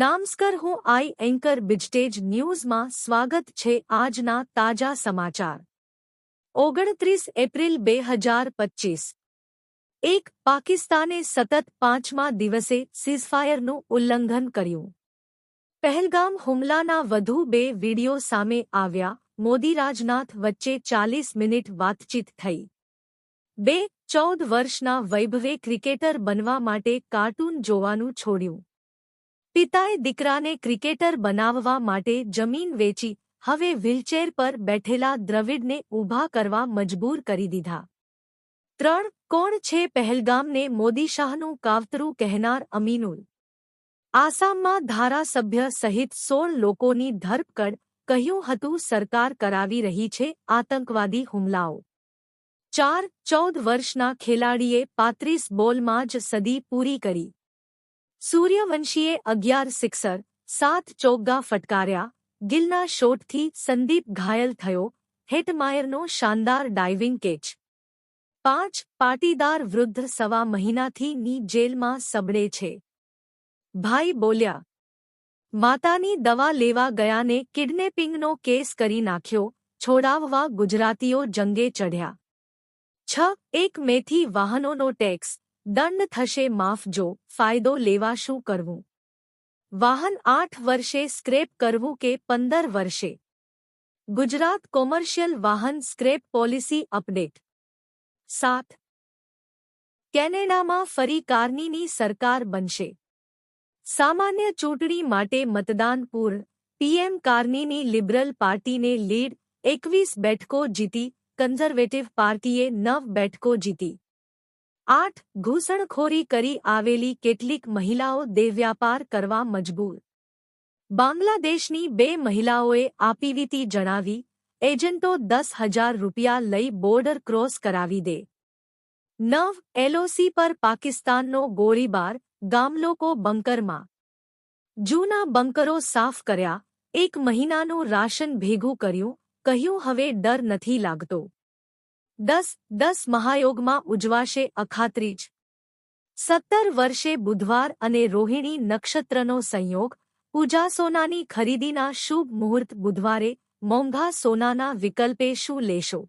નામસ્કર હું આઈ એન્કર બિજટેજ ન્યૂઝમાં સ્વાગત છે આજના તાજા સમાચાર. ઓગણત્રીસ એપ્રિલ બે હજાર પચ્ચીસ એક પાકિસ્તાને સતત પાંચમા દિવસે સીઝફાયરનું ઉલ્લંઘન કર્યું. પહેલગામ હુમલાના વધુ બે વીડિયો સામે આવ્યા, મોદી રાજનાથ વચ્ચે ચાલીસ મિનિટ વાતચીત થઈ. બે ચૌદ વર્ષના વૈભવે ક્રિકેટર બનવા માટે કાર્ટૂન જોવાનું છોડ્યું. પિતાએ દીકરાને ક્રિકેટર બનાવવા માટે જમીન વેચી, હવે વ્હીલચેર પર બેઠેલા દ્રવિડને ઊભા કરવા મજબૂર કરી દીધા. ત્રણ કોણ છે પહેલગામને મોદી શાહનું કાવતરું કહેનાર અમીનુલ? આસામમાં ધારાસભ્ય સહિત સોળ લોકોની ધરપકડ, કહ્યું હતું સરકાર કરાવી રહી છે આતંકવાદી હુમલાઓ. ચાર ચૌદ વર્ષના ખેલાડીએ પાંત્રીસ બોલમાં જ સદી પૂરી કરી. સૂર્યવંશીએ અગિયાર સિક્સર, સાત ચોગ્ગા ફટકાર્યા. ગિલના શોટથી સંદીપ ઘાયલ થયો. હેટમાયરનો શાનદાર ડાઇવિંગ કેચ. પાંચ પાટીદાર વૃદ્ધ સવા મહિનાથી ની જેલમાં સબડે છે. ભાઈ બોલ્યા, માતાની દવા લેવા ગયાને કિડનેપિંગનો કેસ કરી નાખ્યો. છોડાવવા ગુજરાતીઓ જંગે ચઢ્યા. છ એક મેથી વાહનોનો ટેક્સ. દંડ થશે માફ જો ફાયદો લેવા શું કરવું વાહન આઠ વર્ષે સ્ક્રેપ કરવું કે પંદર વર્ષે ગુજરાત કોમર્શિયલ વાહન સ્ક્રેપ પોલિસી અપડેટ સાત કેનેડામાં ફરી કાર્નીની સરકાર બનશે સામાન્ય ચૂંટણી માટે મતદાન પૂર્ણ પીએમ કાર્નીની લિબરલ પાર્ટીને લીડ એકવીસ બેઠકો જીતી કન્ઝર્વેટિવ પાર્ટીએ નવ બેઠકો જીતી આઠ, ઘૂસણખોરી કરી આવેલી કેટલીક મહિલાઓ દેવ્યાપાર કરવા મજબૂર. બાંગ્લાદેશની બે મહિલાઓએ આપીવીતી જણાવી, એજન્ટો દસ હજાર રૂપિયા લઈ બોર્ડર ક્રોસ કરાવી દે. નવ, એલઓસી પર પાકિસ્તાનનો ગોળીબાર, ગામલોકો બંકરમાં. જૂના બંકરો સાફ કર્યા, એક મહિનાનું રાશન ભેગું કર્યું, કહ્યું હવે ડર નથી લાગતો. દસ દસ મહાયોગમાં ઉજવાશે અખાત્રીજ. સત્તર વર્ષે બુધવાર અને રોહિણી નક્ષત્રનો સંયોગ, પૂજા સોનાની ખરીદીના શુભ મુહૂર્ત બુધવારે, મોંઘા સોનાના વિકલ્પે શું લેશો?